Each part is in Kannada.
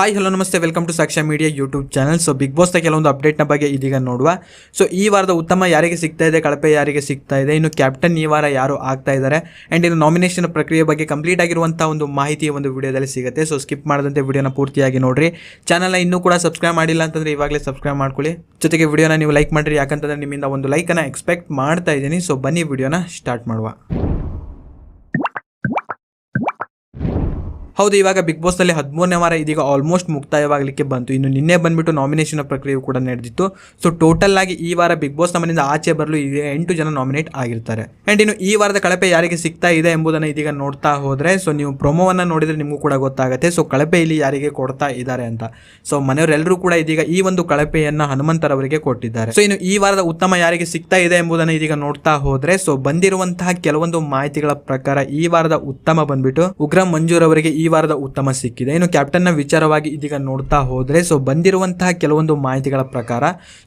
ಹಾಯ್ ಹಲೋ ನಮಸ್ತೆ welcome to Saksha media YouTube channel so big ಬಾಸ್ನ ಕೆಲವೊಂದು ಅಪ್ಡೇಟ್ನ ಬಗ್ಗೆ ಇದೀಗ ನೋಡುವ. ಸೊ ಈ ವಾರದ ಉತ್ತಮ ಯಾರಿಗೆ ಸಿಗ್ತಾ ಇದೆ, ಕಳಪೆ ಯಾರಿಗೆ ಸಿಗ್ತಾ ಇದೆ, ಇನ್ನು ಕ್ಯಾಪ್ಟನ್ ಈ ವಾರ ಯಾರು ಆಗ್ತಾ ಇದ್ದಾರೆ ಆ್ಯಂಡ್ ಇನ್ನು ನಾಮಿನೇಷನ್ ಪ್ರಕ್ರಿಯೆ ಬಗ್ಗೆ ಕಂಪ್ಲೀಟ್ ಆಗಿರುವಂಥ ಒಂದು ಮಾಹಿತಿ ಒಂದು ವಿಡಿಯೋದಲ್ಲಿ ಸಿಗುತ್ತೆ. ಸೊ ಸ್ಕಿಪ್ ಮಾಡದಂತೆ ವಿಡಿಯೋನ ಪೂರ್ತಿಯಾಗಿ ನೋಡಿರಿ. ಚಾನಲ್ನ ಇನ್ನೂ ಕೂಡ ಸಬ್ಸ್ಕ್ರೈಬ್ ಮಾಡಿಲ್ಲ ಅಂತಂದರೆ ಇವಾಗಲೇ ಸಬ್ಸ್ಕ್ರೈಬ್ ಮಾಡ್ಕೊಳ್ಳಿ. ಜೊತೆಗೆ ವಿಡಿಯೋನ ನೀವು ಲೈಕ್ ಮಾಡಿರಿ, ಯಾಕಂತಂದರೆ ನಿಮ್ಮಿಂದ ಒಂದು ಲೈಕನ್ನು ಎಕ್ಸ್ಪೆಕ್ಟ್ ಮಾಡ್ತಾ ಇದ್ದೀನಿ. ಸೊ ಬನ್ನಿ ವಿಡಿಯೋನ ಸ್ಟಾರ್ಟ್ ಮಾಡುವ. ಹೌದು, ಇವಾಗ ಬಿಗ್ ಬಾಸ್ನಲ್ಲಿ ಹದಿಮೂರನೇ ವಾರ ಇದೀಗ ಆಲ್ಮೋಸ್ಟ್ ಮುಕ್ತಾಯವಾಗಲಿಕ್ಕೆ ಬಂತು. ಇನ್ನು ನಿನ್ನೆ ಬಂದ್ಬಿಟ್ಟು ನಾಮಿನೇಷನ್ ಪ್ರಕ್ರಿಯೆ ಕೂಡ ನಡೆದಿತ್ತು. ಸೊ ಟೋಟಲ್ ಆಗಿ ಈ ವಾರ ಬಿಗ್ ಬಾಸ್ ನಮ್ಮಿಂದ ಆಚೆ ಬರಲು ಎಂಟು ಜನ ನಾಮಿನೇಟ್ ಆಗಿರ್ತಾರೆ. ಅಂಡ್ ಇನ್ನು ಈ ವಾರದ ಕಳಪೆ ಯಾರಿಗೆ ಸಿಗ್ತಾ ಇದೆ ಎಂಬುದನ್ನು ಇದೀಗ ನೋಡ್ತಾ ಹೋದ್ರೆ ಸೊ ನೀವು ಪ್ರೊಮೋವನ್ನು ನೋಡಿದ್ರೆ ನಿಮಗೂ ಕೂಡ ಗೊತ್ತಾಗುತ್ತೆ. ಸೊ ಕಳಪೆ ಇಲ್ಲಿ ಯಾರಿಗೆ ಕೊಡ್ತಾ ಇದ್ದಾರೆ ಅಂತ. ಸೊ ಮನೆಯವರೆಲ್ಲರೂ ಕೂಡ ಇದೀಗ ಈ ಒಂದು ಕಳಪೆಯನ್ನು ಹನುಮಂತರವರಿಗೆ ಕೊಟ್ಟಿದ್ದಾರೆ. ಸೊ ಇನ್ನು ಈ ವಾರದ ಉತ್ತಮ ಯಾರಿಗೆ ಸಿಗ್ತಾ ಇದೆ ಎಂಬುದನ್ನು ಇದೀಗ ನೋಡ್ತಾ ಹೋದ್ರೆ ಸೊ ಬಂದಿರುವಂತಹ ಕೆಲವೊಂದು ಮಾಹಿತಿಗಳ ಪ್ರಕಾರ ಈ ವಾರದ ಉತ್ತಮ ಬಂದ್ಬಿಟ್ಟು ಉಗ್ರ ಮಂಜೂರ್ ಅವರಿಗೆ ಈ ವಾರದ ಉತ್ತಮ ಸಿಕ್ಕಿದೆ. ಇನ್ನು ಕ್ಯಾಪ್ಟನ್ನ ವಿಚಾರವಾಗಿ ಇದೀಗ ನೋಡ್ತಾ ಹೋದರೆ ಸೊ ಬಂದಿರುವಂತಹ ಕೆಲವೊಂದು ಮಾಹಿತಿಗಳ ಪ್ರಕಾರ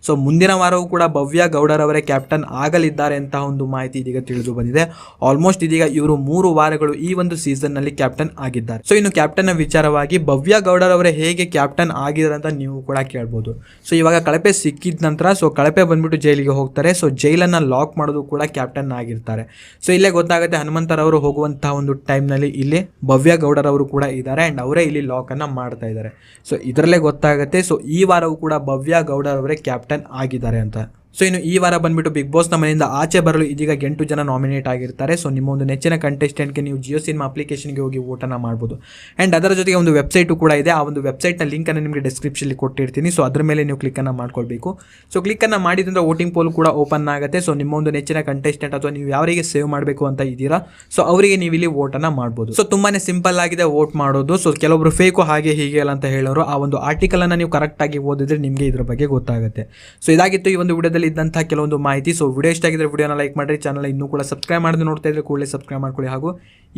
ಸೊ ಮುಂದಿನ ವಾರವೂ ಕೂಡ ಭವ್ಯ ಗೌಡರವರೇ ಕ್ಯಾಪ್ಟನ್ ಆಗಲಿದ್ದಾರೆ ಅಂತ ಒಂದು ಮಾಹಿತಿ ಇದೀಗ ತಿಳಿದು ಬಂದಿದೆ. ಆಲ್ಮೋಸ್ಟ್ ಇದೀಗ ಇವರು ಮೂರು ವಾರಗಳು ಈ ಒಂದು ಸೀಸನ್ನಲ್ಲಿ ಕ್ಯಾಪ್ಟನ್ ಆಗಿದ್ದಾರೆ. ಸೊ ಇನ್ನು ಕ್ಯಾಪ್ಟನ್ ವಿಚಾರವಾಗಿ ಭವ್ಯ ಗೌಡರವರೇ ಹೇಗೆ ಕ್ಯಾಪ್ಟನ್ ಆಗಿದ್ದಾರೆ ಅಂತ ನೀವು ಕೂಡ ಕೇಳ್ಬೋದು. ಸೊ ಇವಾಗ ಕಳಪೆ ಸಿಕ್ಕಿದ ನಂತರ ಸೊ ಕಳಪೆ ಬಂದ್ಬಿಟ್ಟು ಜೈಲಿಗೆ ಹೋಗ್ತಾರೆ. ಸೊ ಜೈಲನ್ನ ಲಾಕ್ ಮಾಡೋದು ಕೂಡ ಕ್ಯಾಪ್ಟನ್ ಆಗಿರ್ತಾರೆ. ಸೊ ಇಲ್ಲೇ ಗೊತ್ತಾಗುತ್ತೆ ಹನುಮಂತರವರು ಹೋಗುವಂತಹ ಒಂದು ಟೈಮ್ನಲ್ಲಿ ಇಲ್ಲಿ ಭವ್ಯ ಗೌಡರವರು ಕೂಡ ಇದ್ದಾರೆ ಆ್ಯಂಡ್ ಅವರೇ ಇಲ್ಲಿ ಲಾಕನ್ನು ಮಾಡ್ತಾ ಇದ್ದಾರೆ. ಸೊ ಇದರಲ್ಲೇ ಗೊತ್ತಾಗುತ್ತೆ. ಸೊ ಈ ವಾರವೂ ಕೂಡ ಭವ್ಯ ಗೌಡರವರೇ ಕ್ಯಾಪ್ಟನ್ ಆಗಿದ್ದಾರೆ ಅಂತ. ಸೊ ಇನ್ನು ಈ ವಾರ ಬಂದ್ಬಿಟ್ಟು ಬಿಗ್ ಬಾಸ್ ಮನೆಯಿಂದ ಆಚೆ ಬರಲು ಇದೀಗ ಎಂಟು ಜನ ನಾಮಿನೇಟ್ ಆಗಿರ್ತಾರೆ. ಸೊ ನಿಮ್ಮ ಒಂದು ನೆಚ್ಚಿನ ಕಂಟೆಸ್ಟೆಂಟ್ಗೆ ನೀವು ಜಿಯೋ ಸಿನಿಮಾ ಅಪ್ಲಿಕೇಶನ್ಗೆ ಹೋಗಿ ಓಟನ ಮಾಡ್ಬೋದು. ಆ್ಯಂಡ್ ಅದರ ಜೊತೆಗೆ ಒಂದು ವೆಬ್ಸೈಟು ಕೂಡ ಇದೆ. ಆ ಒಂದು ವೆಬ್ಸೈಟ್ನ ಲಿಂಕನ್ನು ನಿಮಗೆ ಡಿಸ್ಕ್ರಿಪ್ಷನ್ಲ್ಲಿ ಕೊಟ್ಟಿರ್ತೀನಿ. ಸೊ ಅದರ ಮೇಲೆ ನೀವು ಕ್ಲಿಕ್ಕನ್ನು ಮಾಡ್ಕೊಳ್ಬೇಕು. ಸೊ ಕ್ಲಿಕ್ಕನ್ನು ಮಾಡಿದ್ರಿಂದ ವೋಟಿಂಗ್ ಪೋಲ್ ಕೂಡ ಓಪನ್ ಆಗುತ್ತೆ. ಸೊ ನಿಮ್ಮ ಒಂದು ನೆಚ್ಚಿನ ಕಂಟೆಸ್ಟೆಂಟ್ ಅಥವಾ ನೀವು ಯಾರಿಗೆ ಸೇವ್ ಮಾಡಬೇಕು ಅಂತ ಇದ್ದೀರಾ? ಸೊ ಅವರಿಗೆ ನೀವು ಇಲ್ಲಿ ಓಟನ್ನು ಮಾಡ್ಬೋದು. ಸೊ ತುಂಬಾ ಸಿಂಪಲ್ ಆಗಿದೆ ವೋಟ್ ಮಾಡೋದು. ಸೊ ಕೆಲವೊಬ್ರು ಫೇಕು ಹಾಗೆ ಹೀಗೆ ಅಂತ ಹೇಳೋರು. ಆ ಒಂದು ಆರ್ಟಿಕಲನ್ನು ನೀವು ಕರೆಕ್ಟಾಗಿ ಓದಿದ್ರೆ ನಿಮಗೆ ಇದ್ರ ಬಗ್ಗೆ ಗೊತ್ತಾಗುತ್ತೆ. ಸೊ ಇದಾಗಿತ್ತು ಈ ಒಂದು ವಿಡಿಯೋದಲ್ಲಿ. ಇದ್ದಂತಹ ಕೆಲವೊಂದು ಮಾಹಿತಿ. ಸೊ ವಿಡಿಯೋ ಇಷ್ಟ ಆಗಿದ್ರೆ ವಿಡಿಯೋನ ಲೈಕ್ ಮಾಡಿರಿ ಚಾನಲ್ ಇನ್ನೂ ಕೂಡ ಸಬ್ಸ್ಕ್ರೈಬ್ ಮಾಡಿದ್ರೆ ನೋಡ್ತಾ ಇದ್ರೆ ಕೂಡಲೇ ಸಬ್ಸ್ಕ್ರೈಬ್ ಮಾಡ್ಕೊಳ್ಳಿ. ಹಾಗೂ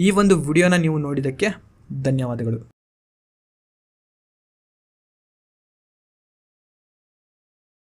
ಈ ಒಂದು ವಿಡಿಯೋನ ನೀವು ನೋಡಿದ್ದಕ್ಕೆ ಧನ್ಯವಾದಗಳು.